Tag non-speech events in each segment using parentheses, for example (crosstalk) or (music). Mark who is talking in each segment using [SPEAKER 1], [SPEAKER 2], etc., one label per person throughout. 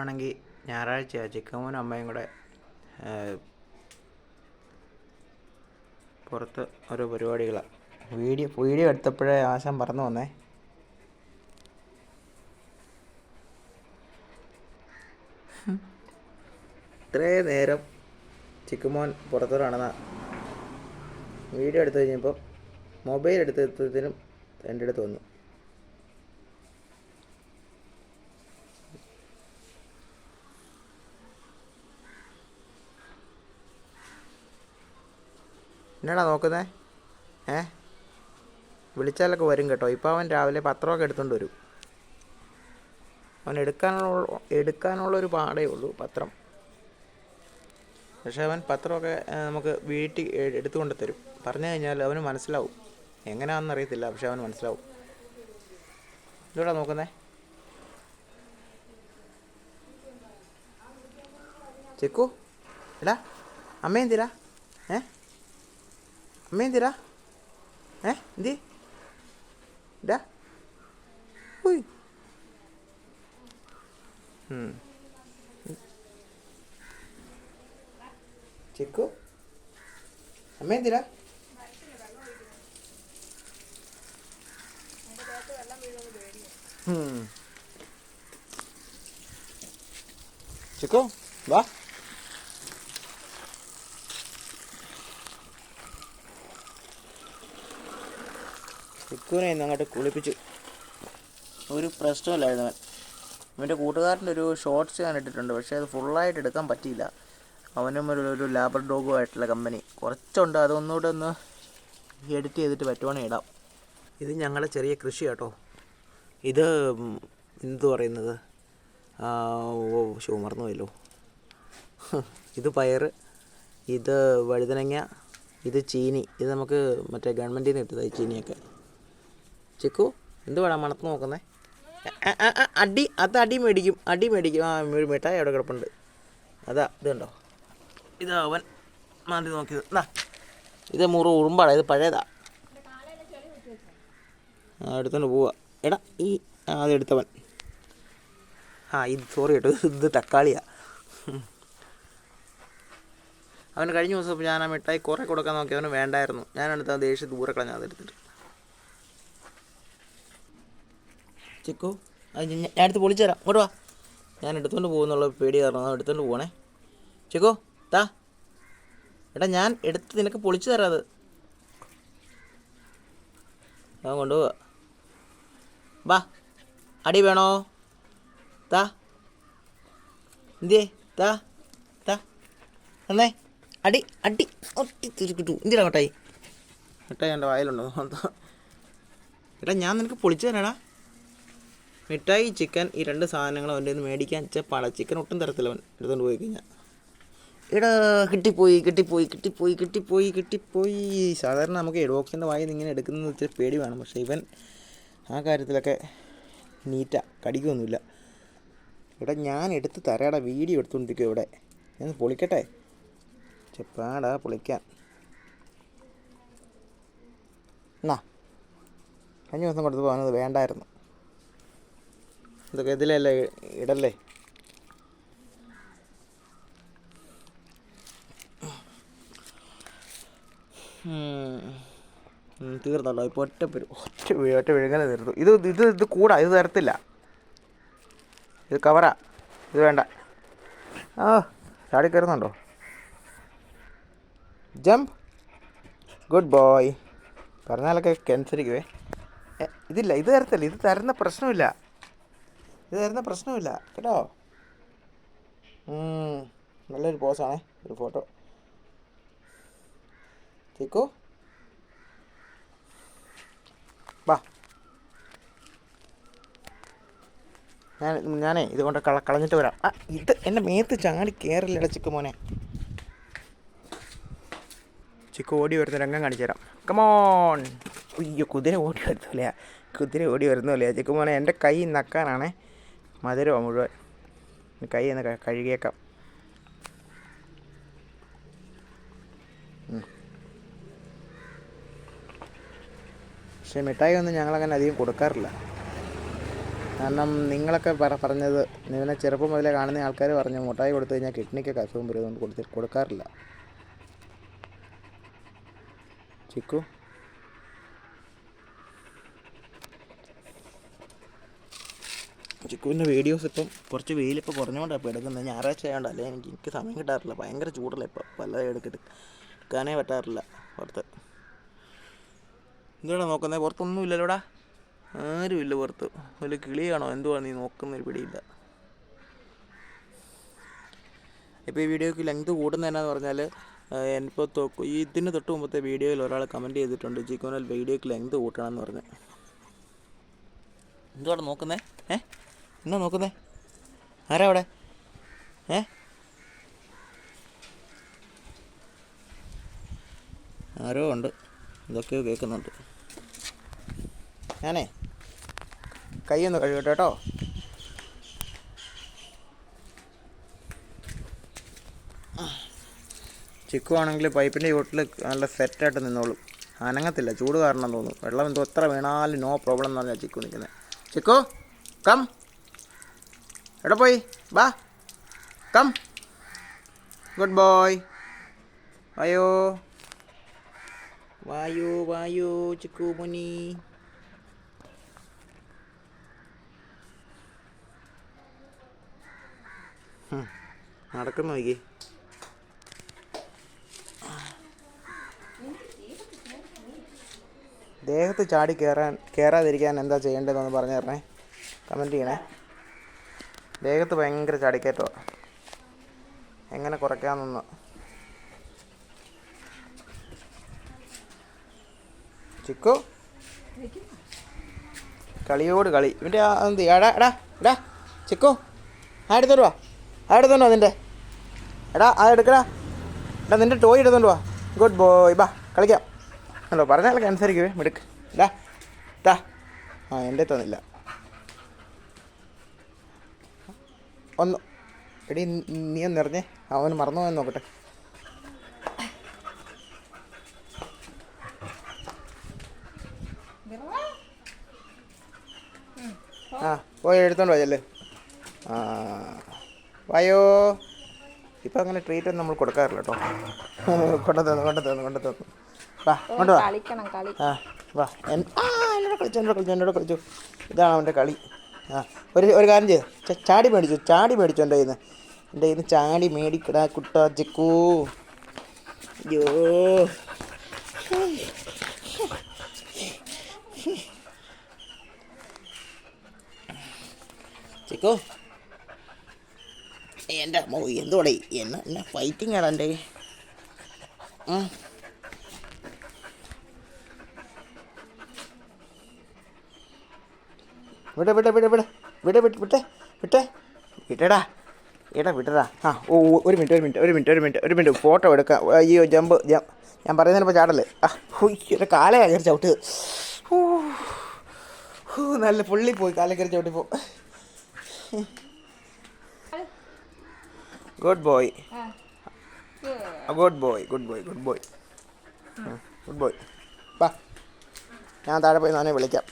[SPEAKER 1] ആണെങ്കിൽ ഞായറാഴ്ച ചിക്കമ്മനും അമ്മയും കൂടെ പുറത്ത് ഓരോ പരിപാടികളാണ് വീഡിയോ വീഡിയോ എടുത്തപ്പോഴേ ആശം പറന്നു വന്നേ. ഇത്രയും നേരം ചിക്കുമോൻ പുറത്തോട്ട് നടന്ന വീഡിയോ എടുത്തു കഴിഞ്ഞപ്പോൾ മൊബൈൽ എടുത്തെത്തിയതിനും എന്റെ അടുത്ത് വന്നു. എന്നാടാ നോക്കുന്നേ? ഏ? വിളിച്ചാലൊക്കെ വരും കേട്ടോ. ഇപ്പോൾ അവൻ രാവിലെ പത്രമൊക്കെ എടുത്തുകൊണ്ട് വരും. അവൻ എടുക്കാനുള്ള എടുക്കാനുള്ളൊരു പാടേ ഉള്ളൂ പത്രം. പക്ഷേ അവൻ പത്രമൊക്കെ നമുക്ക് വീട്ടിൽ എടുത്തുകൊണ്ട് തരും. പറഞ്ഞു കഴിഞ്ഞാൽ അവന് മനസ്സിലാവും. എങ്ങനെയാണെന്ന് അറിയത്തില്ല പക്ഷെ അവന് മനസ്സിലാവും. ഇതോടാ നോക്കുന്നേ. ചെക്കു എടാ അമ്മ എന്തിരാ? ഏ? അമ്മ എന്തിരാ ഏ എന്തി ഇടാ ഉയ്. ചിക്കു അമ്മ എന്തിരാ. ചിക്കു വാ ചിക്കുവിനെ ഇന്ന് അങ്ങോട്ട് കുളിപ്പിച്ചു. ഒരു പ്രശ്നമില്ലായിരുന്നു അവൻ. അവന്റെ കൂട്ടുകാരന്റെ ഒരു ഷോർട്സ് ഞാൻ ഇട്ടിട്ടുണ്ട്. പക്ഷേ അത് ഫുള്ളായിട്ട് എടുക്കാൻ പറ്റിയില്ല. അവനും ഒരു ഒരു ലാബർ ഡോഗും ആയിട്ടുള്ള കമ്പനി കുറച്ചുണ്ട്. അതൊന്നുകൂടെ ഒന്ന് എഡിറ്റ് ചെയ്തിട്ട് പറ്റുവാണെങ്കിൽ ഇടാം. ഇത് ഞങ്ങളുടെ ചെറിയ കൃഷി കേട്ടോ. ഇത് എന്തു പറയുന്നത്? ഓ ഷോ മറന്നുപോയല്ലോ. (laughs) ഇത് പയറ് ഇത് വഴുതനങ്ങ ഇത് ചീനി. ഇത് നമുക്ക് മറ്റേ ഗവൺമെന്റിൽ നിന്ന് കിട്ടിയതായി ചീനിയൊക്കെ. ചിക്കു വേണം മണത്ത് നോക്കുന്നേ? അടി അത് അടി മേടിക്കും അടി മേടിക്കും. ആ മിഠായി അവിടെ കിടപ്പുണ്ട്. അതാ ഇത് കണ്ടോ? ഇതാ അവൻ മാന്തി നോക്കിയത്. എന്നാ ഇത് മുറു ഉറുമ്പാടാ ഇത് പഴയതാ. എടുത്തോണ്ട് പോവാ. എടാ ഈ ആ എടുത്തവൻ. ആ ഇത് സോറി കേട്ടോ ഇത് തക്കാളിയാ. അവന് കഴിഞ്ഞ ദിവസം ഞാൻ ആ മിഠായി കുറേ കൊടുക്കാൻ നോക്കി അവന് വേണ്ടായിരുന്നു. ഞാനെടുത്ത് ആ ദേഷ്യം ദൂരെ കളഞ്ഞാൽ അതെടുത്തിട്ട് ചിക്കു. അത് ഞാൻ എടുത്ത് പൊളിച്ചു തരാം. ഇങ്ങോട്ട് വാ. ഞാൻ എടുത്തുകൊണ്ട് പോകുന്നുള്ള പേടി കാരണം അത് എടുത്തുകൊണ്ട് പോകണേ ചിക്കു താ. എടാ ഞാൻ എടുത്ത് നിനക്ക് പൊളിച്ചു തരാം അത്. ഞാൻ കൊണ്ടുപോവാ. വാ. അടി വേണോ? താ. എന്തിയേ? താ. താ. എന്നേ അടി അടി. ഒട്ടി തിരിക്കിട്ടു എന്തിനാ മിഠായി? മിഠായി എന്റെ വായിലുണ്ടോ. എടാ ഞാൻ നിനക്ക് പൊളിച്ചു തരാടാ. മിഠായി ചിക്കൻ ഈ രണ്ട് സാധനങ്ങൾ അവന്റെ നിന്ന് മേടിക്കാൻ വെച്ചാൽ പാടാ ചിക്കൻ ഒട്ടും തരത്തില്ല അവൻ. എടുത്തുകൊണ്ട് പോയി കഴിഞ്ഞാൽ എടാ കിട്ടിപ്പോയി കിട്ടിപ്പോയി കിട്ടിപ്പോയി കിട്ടിപ്പോയി കിട്ടിപ്പോയി. സാധാരണ നമുക്ക് ഡോക്സിന്റെ വായിൽ നിന്ന് ഇങ്ങനെ എടുക്കുന്നത് ഇച്ചിരി പേടി വേണം പക്ഷേ ഇവൻ ആ കാര്യത്തിലൊക്കെ നീറ്റാ. കടിക്കൊന്നുമില്ല. ഇവിടെ ഞാൻ എടുത്ത് തരാടാ. വീഡിയോ എടുത്തുകൊണ്ടിരിക്കും ഇവിടെ. ഞാൻ പൊളിക്കട്ടെ? ചെപ്പാടാ പൊളിക്കാൻ. എന്നാ കഴിഞ്ഞ ദിവസം കൊടുത്ത് പോകാനത് വേണ്ടായിരുന്നു ഇതൊക്കെ ഇതിലല്ലേ ഇടല്ലേ? തീർന്നല്ലോ. ഇപ്പോൾ ഒറ്റ പേര് ഒറ്റ ഒറ്റ വിഴുങ്ങനെ തീർന്നു. ഇത് ഇത് ഇത് കൂടാ ഇത് തരത്തില്ല. ഇത് കവറാ ഇത് വേണ്ട. ആ ചാടി കയറുന്നുണ്ടോ? ജമ്പ് ഗുഡ് ബോയ് പറഞ്ഞാലൊക്കെ അനുസരിക്കുവേ എ, ഇതില്ല ഇത് തരത്തില്ല. ഇത് തരുന്ന പ്രശ്നമില്ല. ഇത് തരുന്ന പ്രശ്നമില്ല. കേട്ടോ? നല്ലൊരു പോസാണേ ഒരു ഫോട്ടോ. ചിക്കു. വാ. ഞാൻ ഞാനേ ഇതുകൊണ്ട് കള കളഞ്ഞിട്ട് വരാം. ആ ഇത് എന്റെ മേത്ത് ചാടി കയറില്ലട ചിക്കു മോനെ. ചിക്കു ഓടി വരുന്ന രംഗം കാണിച്ചു തരാം. കമോൺ അയ്യോ കുതിര ഓടി വരുന്നില്ല കുതിര ഓടി വരുന്നില്ല ചിക്കു മോനെ എന്റെ കൈ നക്കാനാണേ. മധുരമാണ് മുഴുവൻ. കൈ ഒന്ന് കഴുകിയേക്കാം. പക്ഷേ മിഠായി ഒന്നും ഞങ്ങളങ്ങനെ അധികം കൊടുക്കാറില്ല. കാരണം നിങ്ങളൊക്കെ പറ പറഞ്ഞത് നിങ്ങളെ ചെറുപ്പം മുതലേ കാണുന്ന ആൾക്കാർ പറഞ്ഞു മുട്ടായി കൊടുത്തു കഴിഞ്ഞാൽ കിഡ്നിക്കൊക്കെ അസുഖം വരും അതുകൊണ്ട് കൊടുത്ത് കൊടുക്കാറില്ല. ചിക്കു? ചിക്കുവിന്റെ വീഡിയോസ് ഇപ്പം കുറച്ച് വെയിലിപ്പോൾ കുറഞ്ഞുകൊണ്ടാണ് ഇപ്പോൾ എടുക്കുന്നത്. ഞായറാഴ്ച ആയതുകൊണ്ട് അല്ലേ എനിക്ക് എനിക്ക് സമയം കിട്ടാറില്ല. ഭയങ്കര ചൂടല്ല ഇപ്പോൾ പല എടുക്കിട്ട് എടുക്കാനേ പറ്റാറില്ല പുറത്ത്. എന്തുവാടാ നോക്കുന്നത് പുറത്തൊന്നും ഇല്ലല്ലോടാ. ഇല്ല പുറത്ത്. വല്ല കിളിയാണോ? എന്തുവാ നീ നോക്കുന്നൊരു പിടിയില്ല. ഇപ്പോൾ ഈ വീഡിയോക്ക് ലെങ്ത് കൂടുന്നതെന്നു പറഞ്ഞാൽ ഇപ്പോൾ ഇതിന് തൊട്ട് മുമ്പത്തെ വീഡിയോയിൽ ഒരാൾ കമന്റ് ചെയ്തിട്ടുണ്ട് ജിക്കോനൽ വീഡിയോക്ക് ലെങ്ത് കൂട്ടണം എന്ന് പറഞ്ഞ്. എന്തുവാണ് നോക്കുന്നത് ഏ എന്നാ നോക്കുന്നേ? ആരാ അവിടെ? ഏ? ആരോ ഉണ്ട്. ഇതൊക്കെയോ കേൾക്കുന്നുണ്ട്. ഞാനേ കൈയൊന്ന് കഴുകട്ടെ കേട്ടോ. ചിക്കു ആണെങ്കിൽ പൈപ്പിന്റെ ചുവട്ടിൽ നല്ല സെറ്റായിട്ട് നിന്നോളും. അനങ്ങത്തില്ല ചൂട് കാരണം തോന്നുന്നു വെള്ളം എന്തോ എത്ര വീണാലും നോ പ്രോബ്ലം എന്ന് പറഞ്ഞാൽ ചിക്കു നിൽക്കുന്നത് ചിക്കു കം എവിടെ പോയി ബാ കം ഗുഡ് ബോയ് വായോ വായോ വായു ചിക്കു മുനി നടക്കുന്നു നോക്കി ദേഹത്ത് ചാടി കയറാൻ കയറാതിരിക്കാൻ എന്താ ചെയ്യേണ്ടതെന്ന് പറഞ്ഞു തരണേ. കമന്റ് ചെയ്യണേ. ദേഹത്ത് ഭയങ്കര ചാടിക്കയറ്റമാണ് എങ്ങനെ കുറയ്ക്കാമെന്നൊന്ന് ചിക്കു. കളിയോട് കളി. ഇവന്റെ എന്ത് എടാ എടാ എടാ ചിക്കു. ആ എടുത്തോണ്ട് വാ. ആ എടുത്തോണ്ട് നിന്റെ എടാ ആ എടുക്കടാ. എടാ നിന്റെ ടോയ് എടുത്തോണ്ട് വാ. Good boy. ബാ കളിക്കാം. അല്ലോ പറഞ്ഞാലൊക്കെ അനുസരിക്കുവേ മിടുക്ക്. ഡാ ഡാ ആ എന്റെ തന്നില്ല ഒന്ന് എടി നി- ഇറങ്ങേ. അവൻ മറന്നു പോയെന്ന് നോക്കട്ടെ. ആ പോയി എടുത്തോണ്ട് പോയല്ലേ ആ വായോ. ഇപ്പം അങ്ങനെ ട്രീറ്റ് ഒന്നും നമ്മൾ കൊടുക്കാറില്ല കേട്ടോ. കൊണ്ടു തന്നു കൊണ്ടു തന്നു കൊണ്ടു തന്നു. വാ കൊണ്ടുവാ
[SPEAKER 2] കളിക്കണം കളി.
[SPEAKER 1] ആ വാ. എന്നോട് കളിച്ചു എന്നോട് കളിച്ചു എന്നോട് കളിച്ചു. ഇതാണ് അവന്റെ കളി. ഒരു ഒരു കാര്യം ചെയ്തു ചാടി മേടിച്ചു ചാടി മേടിച്ചു എന്റെ കയ്യിൽ എന്റെ കയ്യിൽ ചാടി മേടിക്കടാ കുട്ടാ ചിക്കൂ അയ്യോ. ചിക്കോ. എന്റെ അമ്മ എന്തോടെ എന്നെ എന്നെ ഫൈറ്റിംഗ് ആണ് എന്റെ ആ വിട വിട വിട വിട. വിട വിട്ട് വിട്ടെ വിട്ടെ വിടടാ. എടാ വിടടാ. ആ ഓ ഒരു മിനിറ്റ് ഒരു മിനിറ്റ് ഒരു മിനിറ്റ് ഒരു മിനിറ്റ് ഒരു മിനിറ്റ്. ഫോട്ടോ എടുക്കാം. അയ്യോ ജമ്പ് ഞാൻ പറയുന്നതിനിപ്പോൾ ചാടല്ലേ? ആ എന്റെ കാലേ കയറി ചവിട്ട്. നല്ല പുള്ളി പോയി കാലേ കയറി ചവിട്ടി പോ. Good boy. Good boy good boy good boy. Good boy. വാ. ഞാൻ താഴെ പോയി നാനെ വിളിക്കാം.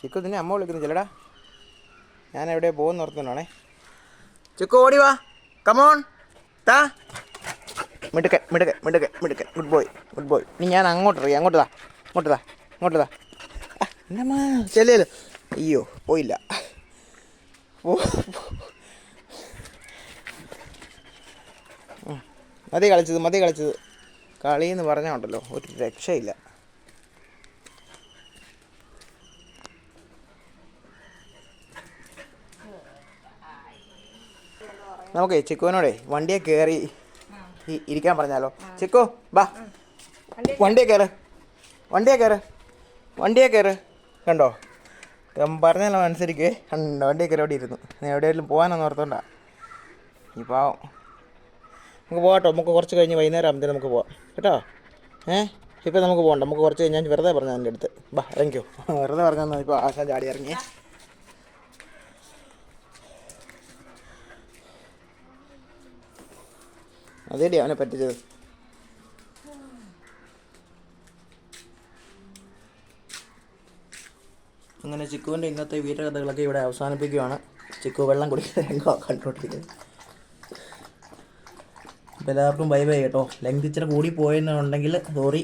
[SPEAKER 1] ചിക്കു നിന്നെ അമ്മ വിളിക്കുന്നു ചിലടാ ഞാൻ എവിടെ പോകുന്ന ഓർത്തുകൊണ്ടാണേ. ചിക്കു ഓടി വാ. കമോൺ താ. മിടുക്കെ മിടുക്കെ മിടുക്കെ മിടുക്കെ ഗുഡ് ബോയ് ഗുഡ് ബോയ് ഇനി ഞാൻ അങ്ങോട്ട് അറിയാം അങ്ങോട്ട് താ അങ്ങോട്ട് താ അങ്ങോട്ട് താ. എന്നമ്മാ ചെല്ലല്ലോ അയ്യോ പോയില്ല. ഓ മതി കളിച്ചത് മതി കളിച്ചത്. കളി എന്ന് പറഞ്ഞാൽ ഉണ്ടല്ലോ ഒരു രക്ഷയില്ല. നമുക്കേ ചിക്കുവിനോടെ വണ്ടിയെ കയറി ഇരിക്കാൻ പറഞ്ഞാലോ. ചിക്കു ബാ. വണ്ടിയെ കയറ് വണ്ടിയെ കയറ് വണ്ടിയെ കയറ് കണ്ടോ? പറഞ്ഞാലോ അനുസരിക്കേ. കണ്ടോ? വണ്ടിയെ കയറി അവിടെ ഇരുന്നു. എവിടെയെങ്കിലും പോകാനൊന്നും ഓർത്തോണ്ടാ. ഇപ്പോൾ നമുക്ക് പോകാട്ടോ നമുക്ക് കുറച്ച് കഴിഞ്ഞ് വൈകുന്നേരം ആകുമ്പോഴത്തേനും നമുക്ക് പോവാം. കേട്ടോ? ഏ? ഇപ്പം നമുക്ക് പോകണ്ട. നമുക്ക് കുറച്ച് കഴിഞ്ഞ് ഞാൻ വെറുതെ പറഞ്ഞു എന്റെ അടുത്ത്. ബാ ഇറങ്ങിക്കോ. (laughs) വെറുതെ പറഞ്ഞു ഇപ്പോൾ ആശാൻ ചാടി ഇറങ്ങി. അതേടി അവനെ പറ്റിച്ചത്. അങ്ങനെ ചിക്കുവിന്റെ ഇന്നത്തെ വീരകഥകളൊക്കെ ഇവിടെ അവസാനിപ്പിക്കുകയാണ് ചിക്കു വെള്ളം കുടിക്കുന്ന രംഗം കണ്ടുകൊണ്ടിരിക്കുന്നത് അപ്പോൾ എല്ലാവർക്കും ബൈ ബൈ കേട്ടോ. ലെങ്ത് ഇച്ചിരി കൂടി പോയെന്നുണ്ടെങ്കിൽ സോറി